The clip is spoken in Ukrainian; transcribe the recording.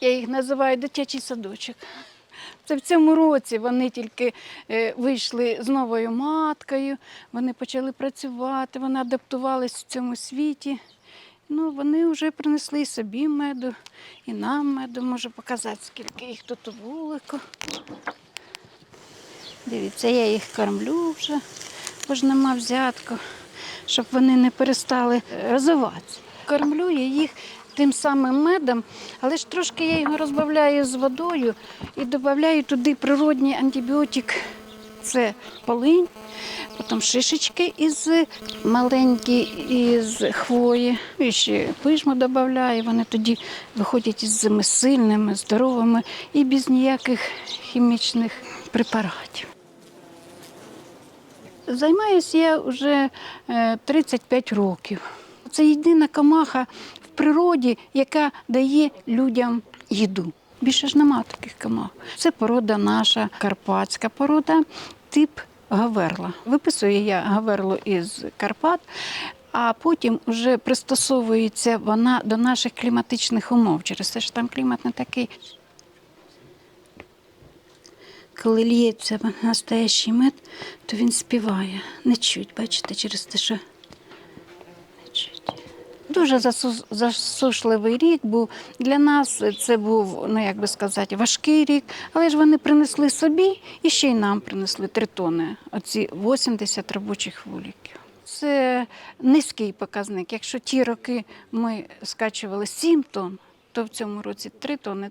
Я їх називаю дитячий садочок. Це в цьому році вони тільки е, вийшли з новою маткою, вони почали працювати, вони адаптувалися в цьому світі. Ну, вони вже принесли і собі меду, і нам меду. Можу показати, скільки їх тут у вулику. Дивіться, я їх кормлю вже, бо ж нема взятку, щоб вони не перестали е, розвиватися. Кормлю я їх тим самим медом, але ж трошки я його розбавляю з водою і додаю туди природній антибіотик. Це полинь, потім шишечки із маленькі із хвої. І ще пижму додаю, вони тоді виходять із зими сильними, здоровими і без ніяких хімічних препаратів. Займаюся я вже е, 35 років. Це єдина камаха в природі, яка дає людям їду. Більше ж нема таких камах. Це порода наша карпатська порода, тип гаверла. Виписую я гаверлу із Карпат, а потім вже пристосовується вона до наших кліматичних умов. Через те, що там клімат не такий. Коли лється настоящий мед, то він співає. Не чуть, бачите, через те, що. Дуже засушливий рік був. Для нас це був, ну як би сказати, важкий рік, але ж вони принесли собі і ще й нам принесли три тони, оці 80 робочих вуликів. Це низький показник. Якщо ті роки ми скачували 7 тонн, то в цьому році 3 тонни.